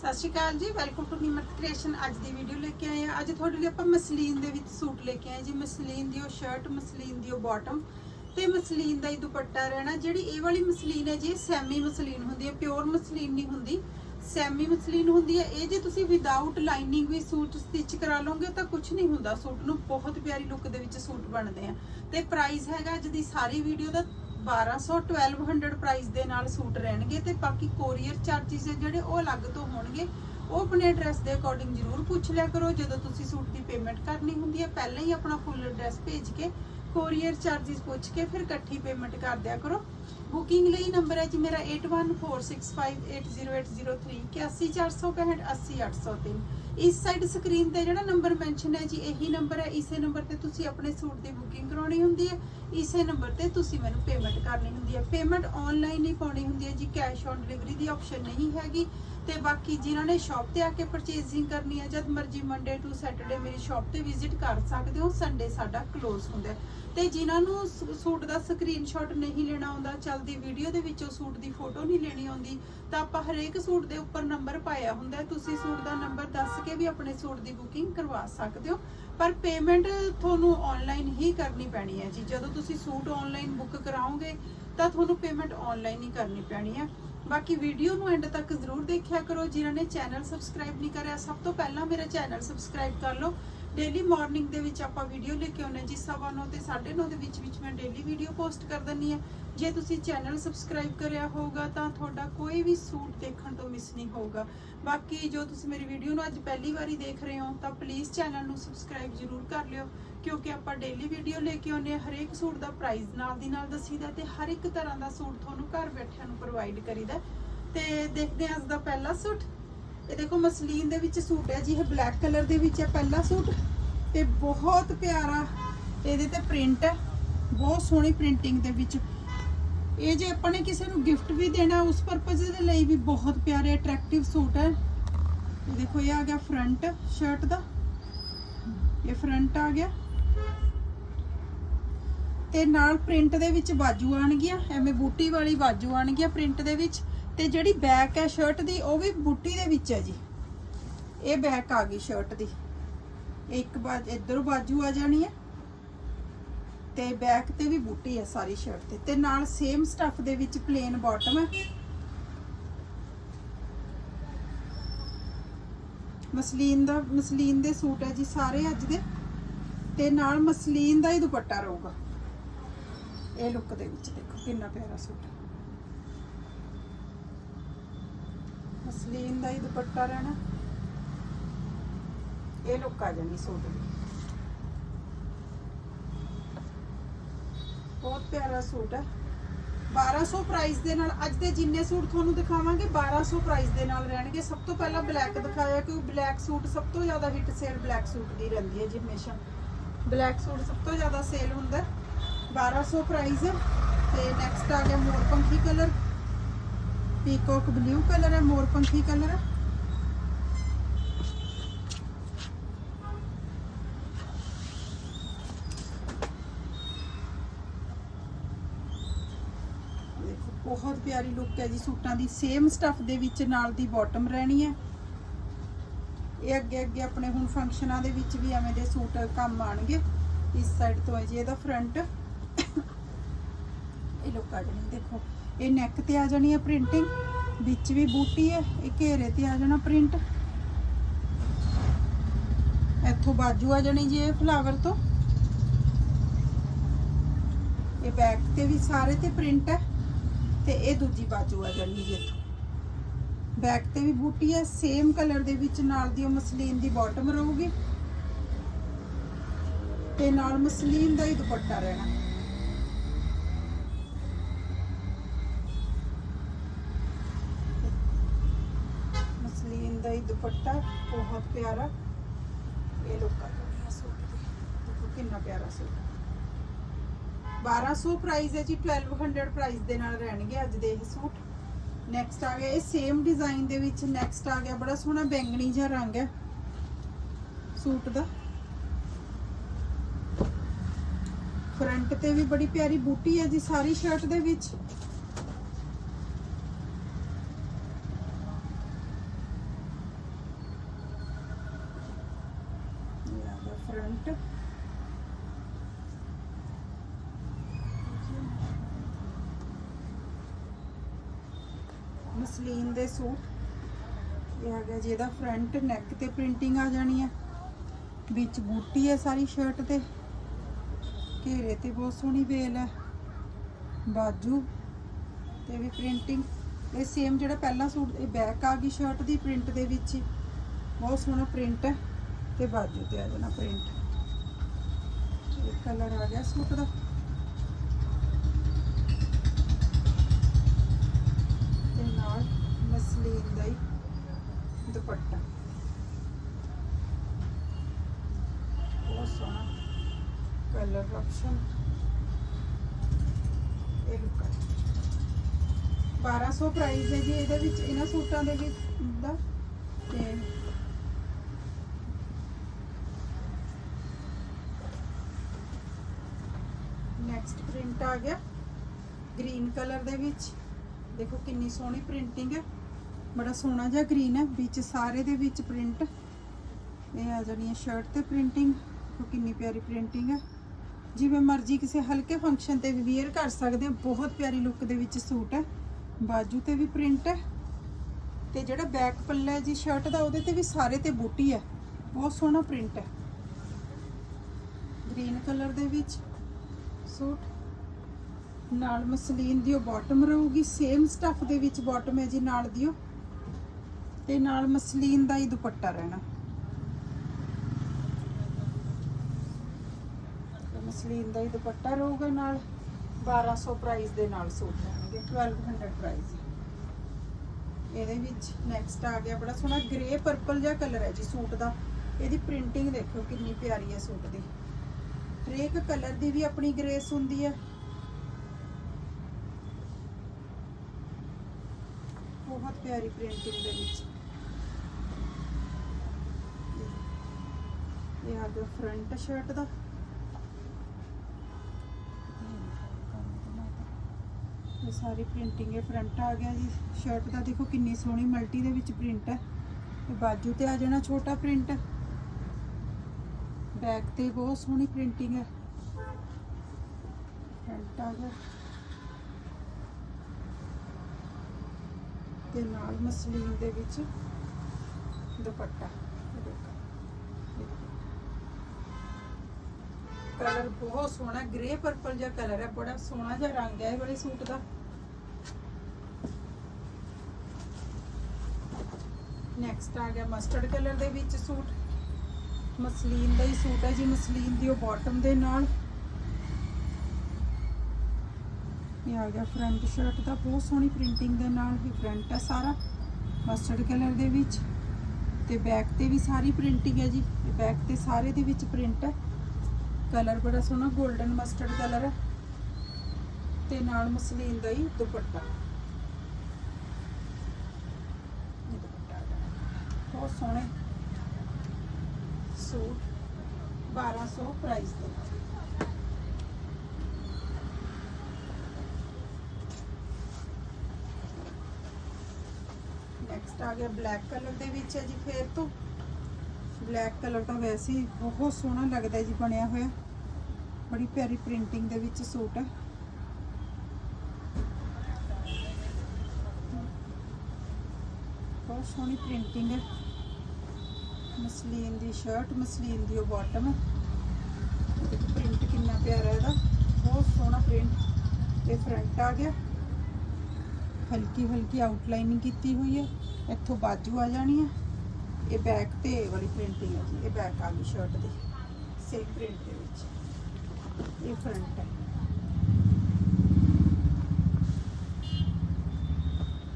ਸਤਿ ਸ਼੍ਰੀ ਅਕਾਲ ਜੀ welcome to ਨੀਮਤ creation ਅੱਜ ਦੀ ਵੀਡੀਓ ਲੈ ਕੇ ਆਏ ਆ ਅੱਜ ਤੁਹਾਡੇ ਲਈ ਆਪਾਂ ਮਸਲੀਨ ਦੇ ਵਿੱਚ ਸੂਟ ਲੈ ਕੇ ਆਏ ਜੀ। ਮਸਲੀਨ ਦੀ ਉਹ ਸ਼ਰਟ ਮਸਲੀਨ ਦੀ ਉਹ ਬਾਟਮ ਤੇ ਮਸਲੀਨ ਦਾ ਹੀ ਦੁਪੱਟਾ ਰਹਿਣਾ। ਜਿਹੜੀ ਇਹ ਵਾਲੀ ਮਸਲੀਨ ਹੈ ਜੀ ਸੈਮੀ ਮਸਲੀਨ ਹੁੰਦੀ ਹੈ ਪਿਓਰ ਮਸਲੀਨ ਨਹੀਂ ਹੁੰਦੀ। ਸੈਮੀ ਮਸਲੀਨ ਹੁੰਦੀ ਹੈ। ਇਹ ਜੇ ਤੁਸੀਂ ਵਿਦਆਊਟ ਲਾਈਨਿੰਗ ਵੀ ਸੂਟ ਸਟਿਚ ਕਰਾ ਲਓਗੇ, ਤਾਂ ਕੁਝ ਨਹੀਂ ਹੁੰਦਾ। ਸੂਟ ਨੂੰ ਬਹੁਤ ਪਿਆਰੀ ਲੁੱਕ ਦੇ ਵਿੱਚ ਸੂਟ ਬਣਦੇ ਆ। ਤੇ ਪ੍ਰਾਈਸ ਹੈਗਾ ਅੱਜ ਦੀ ਸਾਰੀ ਵੀਡੀਓ ਦਾ 1200 1200 ਪ੍ਰਾਈਸ ਦੇ ਨਾਲ ਸੂਟ ਰਹਿਣਗੇ ਤੇ ਬਾਕੀ ਕੋਰੀਅਰ ਚਾਰजेस ਜਿਹੜੇ ਉਹ ਅਲੱਗ ਤੋਂ ਹੋਣਗੇ। ਉਹ ਆਪਣੇ ਐਡਰੈਸ ਦੇ ਅਕੋਰਡਿੰਗ ਜ਼ਰੂਰ ਪੁੱਛ ਲਿਆ ਕਰੋ। ਜਦੋਂ ਤੁਸੀਂ ਸੂਟ ਦੀ ਪੇਮੈਂਟ ਕਰਨੀ ਹੁੰਦੀ ਹੈ, ਪਹਿਲਾਂ ਹੀ ਆਪਣਾ ਫੁੱਲ ਐਡਰੈਸ ਭੇਜ ਕੇ ਕੋਰੀਅਰ ਚਾਰजेस ਪੁੱਛ ਕੇ ਫਿਰ ਇਕੱਠੀ ਪੇਮੈਂਟ ਕਰ ਦਿਆ ਕਰੋ। ਬੁਕਿੰਗ ਲਈ ਨੰਬਰ ਹੈ ਜੀ ਮੇਰਾ 8146580803 80465 ਇਸ ਸਾਈਡ ਸਕਰੀਨ ਤੇ ਜਿਹੜਾ ਨੰਬਰ ਮੈਂਸ਼ਨ ਹੈ ਜੀ, ਇਹੀ ਨੰਬਰ ਹੈ। ਇਸੇ ਨੰਬਰ ਤੇ ਤੁਸੀਂ ਆਪਣੇ ਸੂਟ ਦੀ ਬੁਕਿੰਗ ਕਰਾਉਣੀ ਹੁੰਦੀ ਹੈ। ਇਸੇ ਨੰਬਰ ਤੇ ਤੁਸੀਂ ਮੈਨੂੰ ਪੇਮੈਂਟ ਕਰਨੀ ਹੁੰਦੀ ਹੈ। ਪੇਮੈਂਟ ਆਨਲਾਈਨ ਹੀ ਪਾਉਣੀ ਹੁੰਦੀ ਹੈ ਜੀ ਕੈਸ਼ ਔਨ ਡਿਲੀਵਰੀ ਦੀ ਆਪਸ਼ਨ ਨਹੀਂ ਹੈਗੀ। ਤੇ ਬਾਕੀ ਜਿਨ੍ਹਾਂ ਨੇ ਸ਼ਾਪ ਤੇ ਆ ਕੇ ਪਰਚੇਜ਼ਿੰਗ ਕਰਨੀ ਹੈ ਜਦ ਮਰਜ਼ੀ ਮੰਡੇ ਟੂ ਸੈਟਰਡੇ ਮੇਰੀ ਸ਼ਾਪ ਤੇ ਵਿਜ਼ਿਟ ਕਰ ਸਕਦੇ ਹੋ ਸੰਡੇ ਸਾਡਾ ਕਲੋਜ਼ ਹੁੰਦਾ ਤੇ ਜਿਨ੍ਹਾਂ ਨੂੰ ਸੂਟ ਦਾ ਸਕਰੀਨਸ਼ਾਟ ਨਹੀਂ ਲੈਣਾ ਆਉਂਦਾ, ਚਲਦੀ ਵੀਡੀਓ ਦੇ ਵਿੱਚੋਂ ਸੂਟ ਦੀ ਫੋਟੋ ਨਹੀਂ ਲੈਣੀ ਆਉਂਦੀ, ਤਾਂ ਆਪਾਂ ਹਰੇਕ ਸੂਟ ਦੇ ਉੱਪਰ ਨੰਬਰ ਪਾਇਆ ਹੁੰਦਾ ਤੁਸੀਂ ਸੂਟ ਦਾ ਨੰਬਰ ਦੱਸ ਕੇ ਵੀ ਆਪਣੇ ਸੂਟ ਦੀ ਬੁਕਿੰਗ ਕਰਵਾ ਸਕਦੇ ਹੋ। ਪਰ ਪੇਮੈਂਟ ਤੁਹਾਨੂੰ ਆਨਲਾਈਨ ਹੀ ਕਰਨੀ ਪੈਣੀ ਹੈ ਜੀ। ਜਦੋਂ ਤੁਸੀਂ ਸੂਟ ਆਨਲਾਈਨ ਬੁੱਕ ਕਰਾਓਗੇ, ਤਾਂ ਤੁਹਾਨੂੰ ਪੇਮੈਂਟ ਆਨਲਾਈਨ ਹੀ ਕਰਨੀ ਪੈਣੀ ਹੈ। ਬਾਕੀ ਵੀਡੀਓ ਨੂੰ ਐਂਡ ਤੱਕ ਜ਼ਰੂਰ ਦੇਖਿਆ ਕਰੋ, ਜਿਨ੍ਹਾਂ ਨੇ ਚੈਨਲ ਸਬਸਕ੍ਰਾਈਬ ਨਹੀਂ ਕਰਿਆ, ਸਭ ਤੋਂ ਪਹਿਲਾਂ ਮੇਰਾ ਚੈਨਲ ਸਬਸਕ੍ਰਾਈਬ ਕਰ ਲਓ। ਡੇਲੀ ਮਾਰਨਿੰਗ ਦੇ ਵਿੱਚ ਆਪਾਂ ਵੀਡੀਓ ਲੈ ਕੇ ਆਉਂਦੇ ਹਾਂ। ਜੀ ਸਵਾ ਨੌ ਤੇ 9:30 ਦੇ ਵਿੱਚ ਵਿੱਚ ਮੈਂ ਡੇਲੀ ਵੀਡੀਓ ਪੋਸਟ ਕਰ ਦਿੰਨੀ ਆ ਜੇ ਤੁਸੀਂ ਚੈਨਲ ਸਬਸਕ੍ਰਾਈਬ ਕਰਿਆ ਹੋਊਗਾ ਤਾਂ ਤੁਹਾਡਾ ਕੋਈ ਵੀ ਸੂਟ ਦੇਖਣ ਤੋਂ ਮਿਸ ਨਹੀਂ ਹੋਊਗਾ। ਬਾਕੀ ਜੋ ਤੁਸੀਂ ਮੇਰੀ ਵੀਡੀਓ ਨੂੰ ਅੱਜ ਪਹਿਲੀ ਵਾਰੀ ਦੇਖ ਰਹੇ ਹੋ, ਤਾਂ ਪਲੀਜ਼ ਚੈਨਲ ਨੂੰ ਸਬਸਕ੍ਰਾਈਬ ਜ਼ਰੂਰ ਕਰ ਲਿਓ। ਕਿਉਂਕਿ ਆਪਾਂ ਡੇਲੀ ਵੀਡੀਓ ਲੈ ਕੇ ਆਉਂਦੇ ਹਾਂ। ਹਰੇਕ ਸੂਟ ਦਾ ਪ੍ਰਾਈਸ ਨਾਲ ਦੀ ਨਾਲ ਦੱਸੀਦਾ ਤੇ ਹਰ ਇੱਕ ਤਰ੍ਹਾਂ ਦਾ ਸੂਟ ਤੁਹਾਨੂੰ ਘਰ ਬੈਠਿਆਂ ਨੂੰ ਪ੍ਰੋਵਾਈਡ ਕਰੀਦਾ। ਤੇ ਦੇਖਦੇ ਹਾਂ ਅੱਜ ਦਾ ਪਹਿਲਾ ਸੂਟ। ਇਹ ਦੇਖੋ ਮਸਲੀਨ ਦੇ ਵਿੱਚ ਸੂਟ ਹੈ ਜੀ, ਇਹ ਬਲੈਕ ਕਲਰ ਦੇ ਵਿੱਚ ਹੈ ਪਹਿਲਾ ਸੂਟ ਤੇ ਬਹੁਤ ਪਿਆਰਾ ਇਹਦੇ ਤੇ ਪ੍ਰਿੰਟ ਹੈ, ਬਹੁਤ ਸੋਹਣੀ ਪ੍ਰਿੰਟਿੰਗ ਦੇ ਵਿੱਚ। ਇਹ ਜੇ ਆਪਾਂ ਨੇ ਕਿਸੇ ਨੂੰ ਗਿਫਟ ਵੀ ਦੇਣਾ, ਉਸ ਪਰਪਸ ਦੇ ਲਈ ਵੀ ਬਹੁਤ ਪਿਆਰੇ ਅਟਰੈਕਟਿਵ ਸੂਟ ਹੈ। ਇਹ ਦੇਖੋ, ਇਹ ਆ ਗਿਆ ਫਰੰਟ ਸ਼ਰਟ ਦਾ। ਇਹ ਫਰੰਟ ਆ ਗਿਆ। ਤੇ ਨਾਲ ਪ੍ਰਿੰਟ ਦੇ ਵਿੱਚ ਬਾਜੂ ਆਣਗੀਆਂ ਐਵੇਂ ਬੂਟੀ ਵਾਲੀ ਬਾਜੂ ਆਣਗੀਆਂ ਪ੍ਰਿੰਟ ਦੇ ਵਿੱਚ। ਤੇ ਜਿਹੜੀ ਬੈਕ ਹੈ ਸ਼ਰਟ ਦੀ, ਉਹ ਵੀ ਬੂਟੀ ਦੇ ਵਿੱਚ ਹੈ ਜੀ। ਇਹ ਬੈਕ ਆ ਗਈ ਸ਼ਰਟ ਦੀ। ਇੱਕ ਬਾਜ, ਇਧਰੋਂ ਬਾਜੂ ਆ ਜਾਣੀ ਹੈ। ਤੇ ਬੈਕ ਤੇ ਵੀ ਬੂਟੀ ਹੈ ਸਾਰੀ ਸ਼ਰਟ ਤੇ। ਤੇ ਨਾਲ ਸੇਮ ਸਟੱਫ ਦੇ ਵਿੱਚ ਪਲੇਨ ਬਾਟਮ ਹੈ। ਮਸਲੀਨ ਦਾ, ਮਸਲੀਨ ਦੇ ਸੂਟ ਹੈ ਜੀ ਸਾਰੇ ਅੱਜ ਦੇ। ਤੇ ਨਾਲ ਮਸਲੀਨ ਦਾ ਹੀ ਦੁਪੱਟਾ ਰਹੂਗਾ। ਇਹ ਲੁੱਕ ਦੇ ਵਿੱਚ ਦੇਖੋ, ਕਿੰਨਾ ਪਿਆਰਾ ਸੂਟ ਹੈ। ਮਸਲੀਨ ਦਾ ਹੀ ਦੁਪੱਟਾ ਰਹਿਣਾ। ਇਹ ਲੁੱਕ ਆ ਜਾਣੀ ਸੂਟ ਦੀ ਬਹੁਤ ਪਿਆਰਾ ਸੂਟ ਹੈ। 1200 ਪ੍ਰਾਈਸ ਦੇ ਨਾਲ, ਅੱਜ ਦੇ ਜਿੰਨੇ ਸੂਟ ਤੁਹਾਨੂੰ ਦਿਖਾਵਾਂਗੇ 1200 ਪ੍ਰਾਈਸ ਦੇ ਨਾਲ ਰਹਿਣਗੇ। ਸਭ ਤੋਂ ਪਹਿਲਾਂ ਬਲੈਕ ਦਿਖਾਇਆ, ਕਿਉਂਕਿ ਬਲੈਕ ਸੂਟ ਸਭ ਤੋਂ ਜ਼ਿਆਦਾ ਹਿੱਟ ਸੇਲ ਬਲੈਕ ਸੂਟ ਦੀ ਰਹਿੰਦੀ ਹੈ ਜੀ ਹਮੇਸ਼ਾ। ਬਲੈਕ ਸੂਟ ਸਭ ਤੋਂ ਜ਼ਿਆਦਾ ਸੇਲ ਹੁੰਦਾ ਹੈ। 1200 ਪ੍ਰਾਈਸ ਤੇ ਨੈਕਸਟ ਆ ਗਿਆ ਮੋਰ ਪੰਖੀ ਕਲਰ ਪੀਕੋਕ ਬਲੂ ਕਲਰ ਹੈ ਮੋਰਪੰਖੀ ਕਲਰ ਹੈ। ਬਹੁਤ ਪਿਆਰੀ ਲੁੱਕ ਹੈ ਜੀ ਸੂਟਾਂ ਦੀ। ਸੇਮ ਸਟੱਫ ਦੇ ਵਿੱਚ ਨਾਲ ਦੀ ਬਾਟਮ ਰਹਿਣੀ ਹੈ। ਇਹ ਅੱਗੇ ਅੱਗੇ ਆਪਣੇ ਹੁਣ ਫੰਕਸ਼ਨਾਂ ਦੇ ਵਿੱਚ ਵੀ ਐਵੇਂ ਦੇ ਸੂਟ ਕੰਮ ਆਣਗੇ ਇਸ ਸਾਈਡ ਤੋਂ ਹੈ ਜੀ, ਇਹਦਾ ਫਰੰਟ ਇਹ ਲੁੱਕ ਆ ਦੇਖੋ, ਇਹ ਨੈਕ ਤੇ ਆ ਜਾਣੀ ਹੈ ਪ੍ਰਿੰਟਿੰਗ ਵਿੱਚ ਵੀ ਬੂਟੀ ਹੈ ਇਹ ਘੇਰੇ ਤੇ ਆ ਜਾਣਾ ਪ੍ਰਿੰਟ ਇੱਥੋਂ ਬਾਜੂ ਆ ਜਾਣੀ ਜੀ ਇਹ ਫਲਾਵਰ ਤੋਂ। ਇਹ ਬੈਕ ਤੇ ਵੀ ਸਾਰੇ ਤੇ ਪ੍ਰਿੰਟ ਹੈ ਤੇ ਇਹ ਦੂਜੀ ਬਾਜੂ ਆ ਜਾਣੀ ਜੀ ਇੱਥੋਂ। ਬੈਕ ਤੇ ਵੀ ਬੂਟੀ ਹੈ ਸੇਮ ਕਲਰ ਦੇ ਵਿੱਚ ਨਾਲ ਦੀ ਉਹ ਮਸਲੀਨ ਦੀ ਬਾਟਮ ਰਹੂਗੀ। ਤੇ ਨਾਲ ਮਸਲੀਨ ਦਾ ਹੀ ਦੁਪੱਟਾ ਰਹਿਣਾ। ਮਸਲੀਨ ਦੁਪੱਟਾ ਬਹੁਤ ਪਿਆਰਾ। ਇਹ ਲੋਕਾਂ ਦਾ ਸੂਟ ਦੇਖੋ ਕਿੰਨਾ ਪਿਆਰਾ ਸੂਟ 1200 ਪ੍ਰਾਈਸ ਹੈ ਜੀ 1200 ਪ੍ਰਾਈਸ ਦੇ ਨਾਲ ਰਹਿਣਗੇ ਅੱਜ ਦੇ ਇਹ ਸੂਟ। ਨੈਕਸਟ ਆ ਗਿਆ ਇਹ ਸੇਮ ਡਿਜ਼ਾਈਨ ਦੇ ਵਿੱਚ ਨੈਕਸਟ ਆ ਗਿਆ। ਬੜਾ ਸੋਹਣਾ ਬੈਂਗਣੀ ਜਿਹਾ ਰੰਗ ਹੈ ਸੂਟ ਦਾ। ਫਰੰਟ ਤੇ ਵੀ ਬੜੀ ਪਿਆਰੀ ਬੂਟੀ ਹੈ ਜੀ, ਸਾਰੀ ਸ਼ਰਟ ਦੇ ਵਿੱਚ ਫਰੰਟ ਮਸਲੀਨ ਦੇ ਸੂਟ। ਇਹ ਆ ਗਿਆ ਜੀ, ਇਹਦਾ ਫਰੰਟ ਨੈਕ ਤੇ ਪ੍ਰਿੰਟਿੰਗ ਆ ਜਾਣੀ ਹੈ ਵਿੱਚ ਬੂਟੀ ਹੈ ਸਾਰੀ ਸ਼ਰਟ ਤੇ। ਘੇਰੇ ਤੇ ਬਹੁਤ ਸੋਹਣੀ ਵੇਲ ਹੈ ਬਾਜੂ ਤੇ ਵੀ ਪ੍ਰਿੰਟਿੰਗ ਇਹ ਸੇਮ ਜਿਹੜਾ ਪਹਿਲਾ ਸੂਟ, ਇਹ ਬੈਕ ਆ ਗਈ ਸ਼ਰਟ ਦੀ ਪ੍ਰਿੰਟ ਦੇ ਵਿੱਚ ਹੀ। ਬਹੁਤ ਸੋਹਣਾ ਪ੍ਰਿੰਟ ਹੈ ਤੇ ਬਾਜੂ ਤੇ ਆ ਜਾਣਾ ਪ੍ਰਿੰਟ ਇਹ ਕਲਰ ਆ ਗਿਆ ਸੂਟ ਦਾ ਤੇ ਨਾਲ ਮਸਲੀਨ ਦਾ ਹੀ ਦੁਪੱਟਾ। ਬਹੁਤ ਸੋਹਣਾ ਕਲਰ ਆਪਸ਼ਨ ਇਹ ਲੁੱਕ 1200 ਪ੍ਰਾਈਸ ਹੈ ਜੀ, ਇਹਦੇ ਵਿੱਚ ਇਹਨਾਂ ਸੂਟਾਂ ਦੇ ਵਿੱਚ ਦਾ। ਤੇ ਨੈਕਸਟ ਪ੍ਰਿੰਟ ਆ ਗਿਆ। ਗ੍ਰੀਨ ਕਲਰ ਦੇ ਵਿੱਚ। ਦੇਖੋ ਕਿੰਨੀ ਸੋਹਣੀ ਪ੍ਰਿੰਟਿੰਗ ਹੈ ਬੜਾ ਸੋਹਣਾ ਜਿਹਾ ਗ੍ਰੀਨ ਹੈ, ਵਿੱਚ ਸਾਰੇ ਦੇ ਵਿੱਚ ਪ੍ਰਿੰਟ ਇਹ ਆ ਜਾਣੀ ਹੈ ਸ਼ਰਟ ਤੇ ਪ੍ਰਿੰਟਿੰਗ ਉਹ ਕਿੰਨੀ ਪਿਆਰੀ ਪ੍ਰਿੰਟਿੰਗ ਹੈ। ਜਿਵੇਂ ਮਰਜ਼ੀ ਕਿਸੇ ਹਲਕੇ ਫੰਕਸ਼ਨ ਤੇ ਵੀ ਵੇਅਰ ਕਰ ਸਕਦੇ ਹੋ, ਬਹੁਤ ਪਿਆਰੀ ਲੁੱਕ ਦੇ ਵਿੱਚ ਸੂਟ ਹੈ। ਬਾਜੂ ਤੇ ਵੀ ਪ੍ਰਿੰਟ ਹੈ ਤੇ ਜਿਹੜਾ ਬੈਕ ਪੱਲਾ ਹੈ ਜੀ ਸ਼ਰਟ ਦਾ, ਉਹਦੇ ਤੇ ਵੀ ਸਾਰੇ ਤੇ ਬੂਟੀ ਹੈ। ਬਹੁਤ ਸੋਹਣਾ ਪ੍ਰਿੰਟ ਹੈ। ਗ੍ਰੀਨ ਕਲਰ ਦੇ ਵਿੱਚ ਸੂਟ। ਨਾਲ ਮਸਲੀਨ ਦੀ ਉਹ ਬਾਟਮ ਰਹੂਗੀ ਸੇਮ ਸਟਫ ਦੇ ਵਿੱਚ ਬਾਟਮ ਹੈ ਜੀ, ਨਾਲ ਦਿਓ ਤੇ ਨਾਲ ਮਸਲੀਨ ਦਾ ਹੀ ਦੁਪੱਟਾ ਰਹਿਣਾ। ਮਸਲੀਨ ਦਾ ਹੀ ਦੁਪੱਟਾ ਰਹੂਗਾ ਨਾਲ 1200 ਪ੍ਰਾਈਸ ਦੇ ਨਾਲ ਸੂਟ ਰਹਿਣਗੇ 1200 ਪ੍ਰਾਈਸ ਇਹਦੇ ਵਿੱਚ ਨੈਕਸਟ ਆ ਗਿਆ ਬੜਾ ਸੋਹਣਾ ਗ੍ਰੇ ਪਰਪਲ ਜਿਹਾ ਕਲਰ ਹੈ ਜੀ ਸੂਟ ਦਾ। ਇਹਦੀ ਪ੍ਰਿੰਟਿੰਗ ਦੇਖੋ ਕਿੰਨੀ ਪਿਆਰੀ ਹੈ ਸੂਟ ਦੀ। ਹਰੇਕ ਕਲਰ ਦੀ ਵੀ ਆਪਣੀ ਗ੍ਰੇਸ ਹੁੰਦੀ ਹੈ। ਬਹੁਤ ਪਿਆਰੀ ਪ੍ਰਿੰਟਿੰਗ ਦੇ ਵਿੱਚ। ਇਹ ਆ ਗਿਆ ਫਰੰਟ ਸ਼ਰਟ ਦਾ। ਇਹ ਸਾਰੀ ਪ੍ਰਿੰਟਿੰਗ ਹੈ ਫਰੰਟ ਆ ਗਿਆ ਜੀ। ਸ਼ਰਟ ਦਾ ਦੇਖੋ ਕਿੰਨੀ ਸੋਹਣੀ ਮਲਟੀ ਦੇ ਵਿੱਚ ਪ੍ਰਿੰਟ ਹੈ। ਤੇ ਬਾਜੂ ਤੇ ਆ ਜਾਣਾ ਛੋਟਾ ਪ੍ਰਿੰਟ ਬੈਕ ਤੇ ਬਹੁਤ ਸੋਹਣੀ ਪ੍ਰਿੰਟਿੰਗ ਹੈ। ਫਰੰਟ ਆ ਗਿਆ। ਤੇ ਨਾਲ ਮਸਲੀਨ ਦੇ ਵਿੱਚ ਦੁਪੱਟਾ ਇਹ ਦੇਖੋ ਕਲਰ ਬਹੁਤ ਸੋਹਣਾ ਗ੍ਰੇ ਪਰਪਲ ਜਿਹਾ ਕਲਰ ਹੈ, ਬੜਾ ਸੋਹਣਾ ਜਿਹਾ ਰੰਗ ਹੈ ਇਹ ਵਾਲੇ ਸੂਟ ਦਾ। ਨੈਕਸਟ ਆ ਗਿਆ ਮਸਟਰਡ ਕਲਰ ਦੇ ਵਿੱਚ ਸੂਟ। ਮਸਲੀਨ ਦਾ ਹੀ ਸੂਟ ਹੈ ਜੀ, ਮਸਲੀਨ ਦੀ ਉਹ ਬਾਟਮ ਦੇ ਨਾਲ। ਇਹ ਆ ਗਿਆ ਫਰੰਟ ਸ਼ਰਟ ਦਾ, ਬਹੁਤ ਸੋਹਣੀ ਪ੍ਰਿੰਟਿੰਗ ਦੇ ਨਾਲ ਹੀ ਫਰੰਟ ਹੈ ਸਾਰਾ। ਮਸਟਰਡ ਕਲਰ ਦੇ ਵਿੱਚ ਤੇ ਬੈਕ ਤੇ ਵੀ ਸਾਰੀ ਪ੍ਰਿੰਟਿੰਗ ਹੈ ਜੀ ਬੈਕ ਤੇ ਸਾਰੇ ਦੇ ਵਿੱਚ ਪ੍ਰਿੰਟ ਹੈ। ਕਲਰ ਬੜਾ ਸੋਹਣਾ 골ਡਨ ਮਸਟਰਡ ਕਲਰ ਹੈ। ਤੇ ਨਾਲ ਮਸਲੀਨ ਦਾ ਹੀ ਦੁਪੱਟਾ। ਬਹੁਤ ਸੋਹਣੇ। ਸੂਟ 1200 ਪ੍ਰਾਈਸ ਦੇ ਨੈਕਸਟ ਆ ਗਿਆ ਬਲੈਕ ਕਲਰ ਦੇ ਵਿੱਚ ਹੈ ਜੀ, ਫੇਰ ਤੋਂ। ਬਲੈਕ ਕਲਰ ਤਾਂ ਵੈਸੇ ਹੀ ਬਹੁਤ ਸੋਹਣਾ ਲੱਗਦਾ ਜੀ ਬਣਿਆ ਹੋਇਆ। ਬੜੀ ਪਿਆਰੀ ਪ੍ਰਿੰਟਿੰਗ ਦੇ ਵਿੱਚ ਸੂਟ। ਹੈ ਬਹੁਤ ਸੋਹਣੀ ਪ੍ਰਿੰਟਿੰਗ ਹੈ। ਮਸਲੀਨ ਦੀ ਸ਼ਰਟ ਮਸਲੀਨ ਦੀ ਉਹ ਬਾਟਮ ਪ੍ਰਿੰਟ ਕਿੰਨਾ ਪਿਆਰਾ ਇਹਦਾ। ਬਹੁਤ ਸੋਹਣਾ ਪ੍ਰਿੰਟ ਤੇ ਫਰੰਟ ਆ ਗਿਆ। ਹਲਕੀ ਹਲਕੀ ਆਊਟਲਾਈਨਿੰਗ ਕੀਤੀ ਹੋਈ ਹੈ। ਇੱਥੋਂ ਬਾਜੂ ਆ ਜਾਣੀ ਹੈ। ਇਹ ਬੈਕ ਤੇ ਇਹ ਵਾਲੀ ਪ੍ਰਿੰਟਿੰਗ ਹੈ ਜੀ, ਇਹ ਬੈਕ ਆ ਗਈ ਸ਼ਰਟ ਦੀ ਸੇਮ ਪ੍ਰਿੰਟ ਦੇ ਵਿੱਚ। ਇਹ ਫਰੰਟ ਹੈ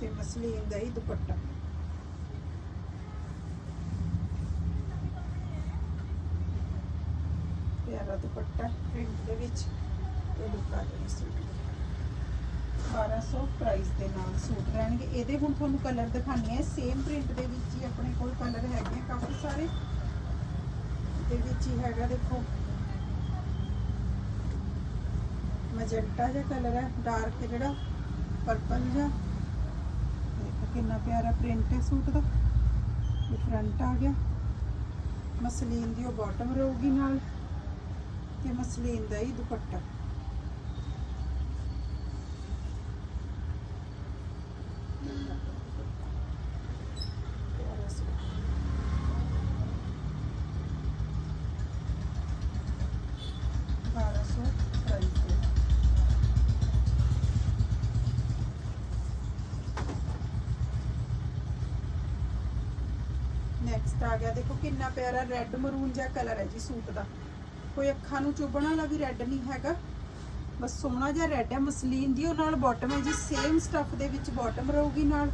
ਤੇ ਮਸਲੀਨ ਦਾ ਹੀ ਦੁਪੱਟਾ। ਪਿਆਰਾ ਦੁਪੱਟਾ ਪ੍ਰਿੰਟ ਦੇ ਵਿੱਚ ਇਹ ਲੁੱਕ ਆ ਸੂਟ 1200 ਪ੍ਰਾਈਸ ਦੇ ਨਾਲ ਸੂਟ ਰਹਿਣਗੇ। ਇਹਦੇ ਹੁਣ ਤੁਹਾਨੂੰ ਕਲਰ ਦਿਖਾਣੇ ਆ। ਸੇਮ ਪ੍ਰਿੰਟ ਦੇ ਵਿੱਚ ਹੀ ਆਪਣੇ ਕੋਲ ਕਲਰ ਹੈਗੇ ਆ ਕਾਫੀ ਸਾਰੇ। ਦੇ ਵਿੱਚ ਹੀ ਹੈਗਾ ਦੇਖੋ। ਮੈਜੈਂਟਾ ਜਿਹਾ ਕਲਰ ਹੈ ਡਾਰਕ ਜਿਹੜਾ ਪਰਪਲ ਜਿਹਾ। ਦੇਖੋ ਕਿੰਨਾ ਪਿਆਰਾ ਪ੍ਰਿੰਟ ਹੈ ਸੂਟ ਦਾ। ਫਰੰਟ ਆ ਗਿਆ। ਮਸਲੀਨ ਦੀ ਉਹ ਬਾਟਮ ਰਹੂਗੀ ਨਾਲ। ਤੇ ਮਸਲੀਨ ਦਾ ਹੀ ਦੁਪੱਟਾ ਪਿਆਰਾ ਸੂਟ। ਬਾਰਾਂ ਸੌ ਪ੍ਰਾਈਸ ਦੇ ਨੈਕਸਟ ਆ ਗਿਆ। ਦੇਖੋ ਕਿੰਨਾ ਪਿਆਰਾ ਰੈੱਡ ਮਰੂਨ ਜਿਹਾ ਕਲਰ ਹੈ ਜੀ ਸੂਟ ਦਾ। ਕੋਈ ਅੱਖਾਂ ਨੂੰ ਚੁਭਣ ਵਾਲਾ ਵੀ ਰੈੱਡ ਨਹੀਂ ਹੈਗਾ। ਬਸ ਸੋਹਣਾ ਜਿਹਾ ਰੈੱਡ ਹੈ, ਮਸਲੀਨ ਦੀ ਉਹ ਨਾਲ ਬਾਟਮ ਹੈ ਜੀ। ਸੇਮ ਸਟਫ ਦੇ ਵਿੱਚ ਬਾਟਮ ਰਹੂਗੀ ਨਾਲ।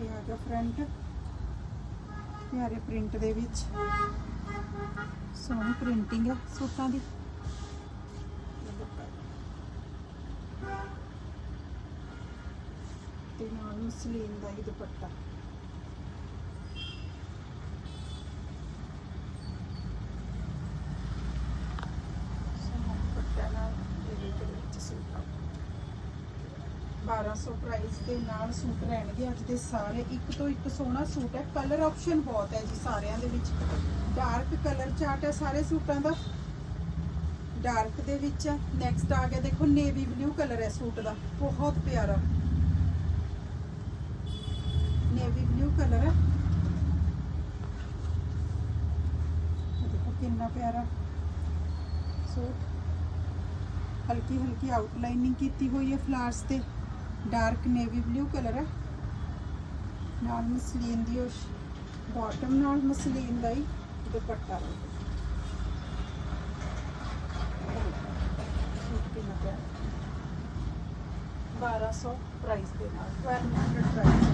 ਇਹ ਆ ਗਿਆ ਫਰੰਟ ਪਿਆਰੇ ਪ੍ਰਿੰਟ ਦੇ ਵਿੱਚ। ਸੋਹਣੀ ਪ੍ਰਿੰਟਿੰਗ ਹੈ ਸੂਟਾਂ ਦੀ। ਤੇ ਨਾਲ ਮਸਲੀਨ ਦਾ ਹੀ ਦੁਪੱਟਾ ਸੋਹਣਾ ਦੁਪੱਟਾ ਨਾਲ ਇਹਦੇ ਦੇ ਵਿੱਚ ਸੂਟ ਆ 1200 ਪ੍ਰਾਈਸ ਦੇ ਨਾਲ ਸੂਟ ਰਹਿਣਗੇ। ਅੱਜ ਦੇ ਸਾਰੇ ਇੱਕ ਤੋਂ ਇੱਕ ਸੋਹਣਾ ਸੂਟ ਹੈ। ਕਲਰ ਆਪਸ਼ਨ ਬਹੁਤ ਹੈ ਜੀ ਸਾਰਿਆਂ ਦੇ ਵਿੱਚ। ਡਾਰਕ ਕਲਰ ਚਾਰਟ ਹੈ ਸਾਰੇ ਸੂਟਾਂ ਦਾ। ਡਾਰਕ ਦੇ ਵਿੱਚ ਨੈਕਸਟ ਆ ਗਿਆ, ਦੇਖੋ ਨੇਵੀ ਬਲੂ ਕਲਰ ਹੈ ਸੂਟ ਦਾ। ਬਹੁਤ ਪਿਆਰਾ। ਨੇਵੀ ਬਲੂ ਕਲਰ ਹੈ। ਦੇਖੋ, ਕਿੰਨਾ ਪਿਆਰਾ ਸੂਟ। ਹਲਕੀ ਹਲਕੀ ਆਊਟਲਾਈਨਿੰਗ ਕੀਤੀ ਹੋਈ ਹੈ ਫਲਾਰਸ ਤੇ। ਡਾਰਕ ਨੇਵੀ ਬਲੂ ਕਲਰ ਹੈ। ਨਾਲ ਮਸਲੀਨ ਦੀ ਉਸ ਬਾਟਮ ਨਾਲ ਮਸਲੀਨ ਦਾ ਹੀ ਦੁਪੱਟਾ। ਸੂਟ ਕਿੰਨਾ ਪਿਆਰਾ 1200 ਪ੍ਰਾਈਸ ਦੇ ਨਾਲ। 1200 ਪ੍ਰਾਈਸ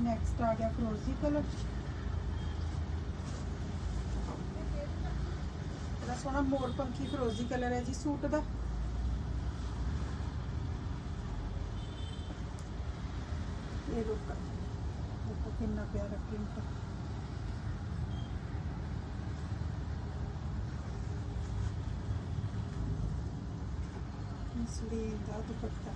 ਨੈਕਸਟ ਆ ਗਿਆ ਫਰੋਜ਼ੀ ਕਲਰ ਬੜਾ ਸੋਹਣਾ ਮੋਰ ਪੰਖੀ ਫਰੋਜ਼ੀ ਕਲਰ ਹੈ ਜੀ, ਸੂਟ ਦਾ। ਇਹ ਲੁੱਕ ਦੇਖੋ ਕਿੰਨਾ ਪਿਆਰਾ ਪ੍ਰਿੰਟ ਮਸਲੀਨ ਦਾ ਦੁਪੱਟਾ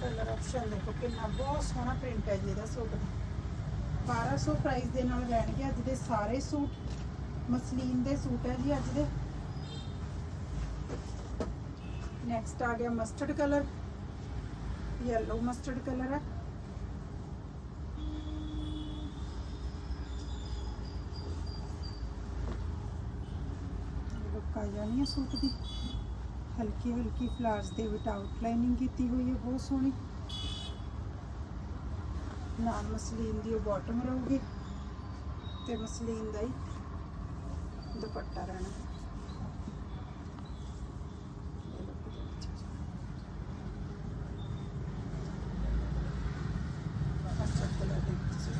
ਕਲਰ ਆਪਸ਼ਨ ਦੇਖੋ ਕਿੰਨਾ, ਬਹੁਤ ਸੋਹਣਾ ਪ੍ਰਿੰਟ ਹੈ ਜੀ ਇਹਦਾ ਸੂਟ ਦਾ। 1200 ਪ੍ਰਾਈਸ ਦੇ ਨਾਲ ਲੈਣਗੇ ਅੱਜ ਦੇ ਸਾਰੇ ਸੂਟ। ਮਸਲੀਨ ਦੇ ਸੂਟ ਹੈ ਜੀ ਅੱਜ ਦੇ। ਨੈਕਸਟ ਆ ਗਿਆ mustard colour yellow mustard colour ਹੈ। ਲੁੱਕ ਆ ਜਾਣੀ ਹੈ ਸੂਟ ਦੀ। ਹਲਕੀ ਹਲਕੀ ਫਲਾਰਸ ਦੇ ਵਿੱਚ ਆਊਟਲਾਈਨਿੰਗ ਕੀਤੀ ਹੋਈ ਹੈ, ਬਹੁਤ ਸੋਹਣੀ। ਨਾਲ ਮਸਲੀਨ ਦੀ ਉਹ ਬਾਟਮ ਰਹੂਗੀ। ਤੇ ਮਸਲੀਨ ਦਾ ਹੀ ਦੁਪੱਟਾ ਰਹਿਣਾ ਇਹ look ਦੇ ਵਿੱਚ ਆ ਜਾਣਾ। mustard colour ਦੇ ਵਿੱਚ ਸੂਟ।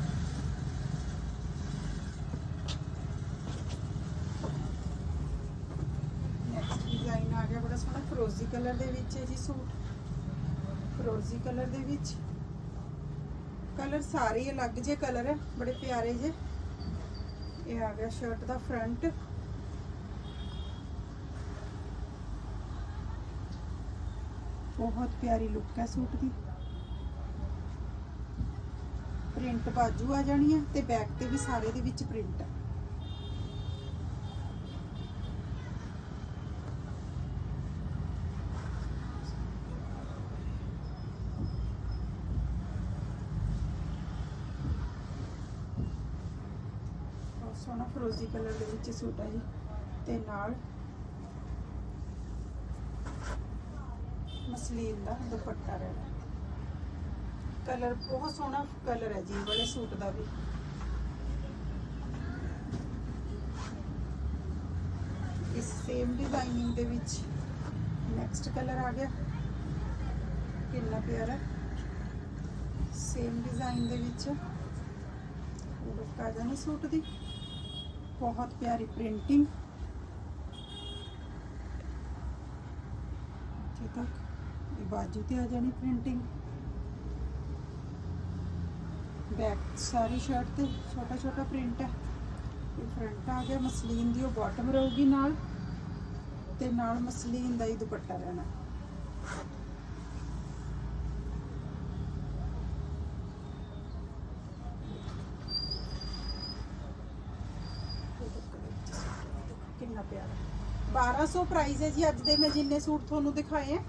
ਨੈਕਸਟ ਡਿਜ਼ਾਈਨ ਆ ਗਿਆ ਬੜਾ ਸੋਹਣਾ ਫਰੋਜ਼ੀ ਕਲਰ ਦੇ ਵਿੱਚ ਹੈ ਜੀ ਸੂਟ। ਫਰੋਜ਼ੀ ਕਲਰ ਦੇ ਵਿੱਚ। ਕਲਰ ਸਾਰੇ ਅਲੱਗ ਜੇ ਕਲਰ ਹੈ ਬੜੇ ਪਿਆਰੇ ਜੇ ਇਹ ਆ ਗਿਆ ਸ਼ਰਟ ਦਾ ਫਰੰਟ ਬਹੁਤ ਪਿਆਰੀ ਲੁੱਕ ਹੈ ਸੂਟ ਦੀ। ਪ੍ਰਿੰਟ ਬਾਜੂ ਆ ਜਾਣੀ ਹੈ ਤੇ ਬੈਕ ਤੇ ਵੀ ਸਾਰੇ ਦੇ ਵਿੱਚ ਪ੍ਰਿੰਟ ਹੈ ਬਹੁਤ ਸੋਹਣਾ ਫਰੋਜ਼ੀ ਕਲਰ ਦੇ ਵਿੱਚ ਸੂਟ ਹੈ ਜੀ, ਤੇ ਨਾਲ ਮਸਲੀਨ ਦਾ ਦੁਪੱਟਾ ਰਹਿਣਾ ਕਲਰ ਬਹੁਤ ਸੋਹਣਾ ਕਲਰ ਹੈ ਜੀ, ਵਾਲੇ ਸੂਟ ਦਾ ਵੀ। ਇਸ ਸੇਮ ਡਿਜ਼ਾਈਨਿੰਗ ਦੇ ਵਿੱਚ ਨੈਕਸਟ ਕਲਰ ਆ ਗਿਆ। ਕਿੰਨਾ ਪਿਆਰਾ। ਸੇਮ ਡਿਜ਼ਾਈਨ ਦੇ ਵਿੱਚ ਇਹ ਲੁੱਕ ਆ ਜਾਣੀ ਸੂਟ ਦੀ। ਬਹੁਤ ਪਿਆਰੀ ਪ੍ਰਿੰਟਿੰਗ ਇੱਥੇ ਤੱਕ ਇਹ ਬਾਜੂ ਤੇ ਆ ਜਾਣੀ ਪ੍ਰਿੰਟਿੰਗ ਬੈਕ ਸਾਰੀ ਸ਼ਰਟ ਤੇ ਛੋਟਾ ਛੋਟਾ ਪ੍ਰਿੰਟ ਹੈ ਇਹ ਫਰੰਟ ਆ ਗਿਆ ਮਸਲੀਨ ਦੀ ਉਹ ਬਾਟਮ ਰਹੂਗੀ ਨਾਲ ਤੇ ਨਾਲ ਮਸਲੀਨ ਦਾ ਹੀ ਦੁਪੱਟਾ ਰਹਿਣਾ ਕਿੰਨਾ ਪਿਆਰਾ 1200 ਪ੍ਰਾਈਸ ਹੈ ਜੀ, ਅੱਜ ਦੇ ਮੈਂ ਜਿੰਨੇ ਸੂਟ ਤੁਹਾਨੂੰ ਦਿਖਾਏ ਆ,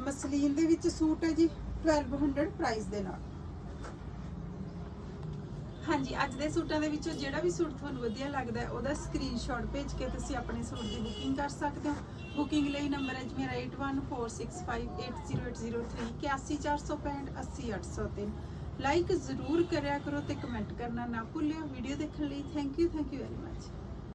ਮਸਲੀਨ ਦੇ ਵਿੱਚ ਸੂਟ ਹੈ ਜੀ 1200 ਪ੍ਰਾਈਸ ਦੇ ਨਾਲ। ਹਾਂਜੀ, ਅੱਜ ਦੇ ਸੂਟਾਂ ਦੇ ਵਿੱਚੋਂ ਜਿਹੜਾ ਵੀ ਸੂਟ ਤੁਹਾਨੂੰ ਵਧੀਆ ਲੱਗਦਾ ਹੈ, ਉਹਦਾ ਸਕਰੀਨਸ਼ਾਟ ਭੇਜ ਕੇ ਤੁਸੀਂ ਆਪਣੇ ਸੂਟ ਦੀ ਬੁਕਿੰਗ ਕਰ ਸਕਦੇ ਹੋ। ਬੁਕਿੰਗ ਲਈ ਨੰਬਰ ਹੈ ਮੇਰਾ 8146580803 81465 80803 ਲਾਈਕ ਜ਼ਰੂਰ ਕਰਿਆ ਕਰੋ ਤੇ ਕਮੈਂਟ ਕਰਨਾ ਨਾ ਭੁੱਲਿਓ। ਵੀਡੀਓ ਦੇਖਣ ਲਈ thank you thank you very much